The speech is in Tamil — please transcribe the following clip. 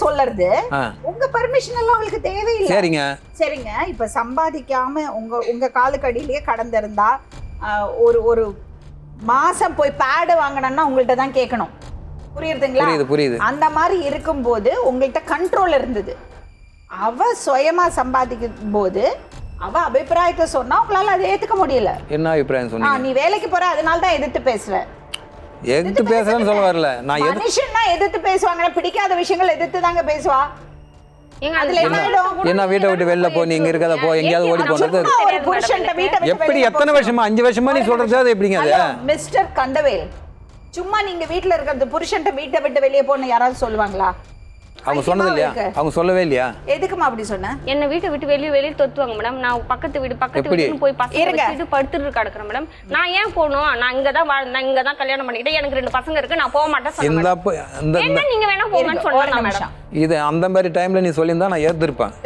சொல்லறது. ஆ. உங்க பர்மிஷன் எல்லாம் அவளுக்கு தேவையில்லை. சரிங்க. சரிங்க. இப்ப சம்பாதிக்காம உங்க உங்க காலுக்கடியிலேயே கடந்திருந்தா ஒரு ஒரு மாசம் போய் பேடு வாங்கணும்னா உங்கள்ட்ட தான் கேட்கணும். புரியுதுங்களா புரியுது அந்த மாதிரி இருக்கும்போது உங்கள்கிட்ட கண்ட்ரோல் இருந்தது. அவ சுயமா சம்பாதிக்கும் போது அவ அபிப்பிராயத்தை சொன்னா உங்களால அதை ஏத்துக்க முடியல. என்ன அபிப்பிராயம் ஆ, சொன்னீங்க நீ வேலைக்கு போற அதனால தான் எதிர்த்து பேசுற. எதிர்த்து பேசுறேன்னு சொல்ல வரல. நான் எது மனுஷன்னா எதிர்த்து பேசுவாங்க பிடிக்காத விஷயங்கள் எதிர்த்து தாங்க பேசுவா? ஏங்க அதுல என்ன? ஆயிடும் என்ன வீட்டை விட்டு வெளில போ நீ இங்க இருக்காத போ எங்கேயாவது ஓடி போனது சும்மா ஒரு புருஷன்ட்ட வீட்டை விட்டு எப்படி வெளிய எத்தனை வருஷமா? அஞ்சு வருஷமா நீ சொல்றது அது எப்படிங்க அது? Hello, mister Kandavel. சும்மா நீங்க வீட்ல இருக்கிறது புருஷன்ட்ட வீட்டை விட்டு வெளியே போன யாராவது சொல்லுவாங்களா? அவங்க சொன்னது இல்லையா. அவங்க சொல்லவே இல்லையா? எதுக்குமா அப்படி சொன்ன? என்ன வீட்டை விட்டு வெளியே வெளியே தொத்துவாங்க மேடம். நான் பக்கத்து வீடு பக்கத்து? வீட்டுன்னு போய் பசங்க படுத்துட்டு கிடக்குறேன் மேடம். நான் ஏன் போகணும்? நான் இங்க தான் வாழ்ந்தேன் இங்க தான் கல்யாணம் பண்ணிக்கிட்டேன். எனக்கு ரெண்டு பசங்க இருக்கு நான் போக மாட்டேன் இந்த நீங்க வேணா போங்கன்னு மேடம். நிமிஷம். இது அந்த மாதிரி டைம்ல நீ சொல்லியிருந்தா நான் ஏத்திருப்பேன்.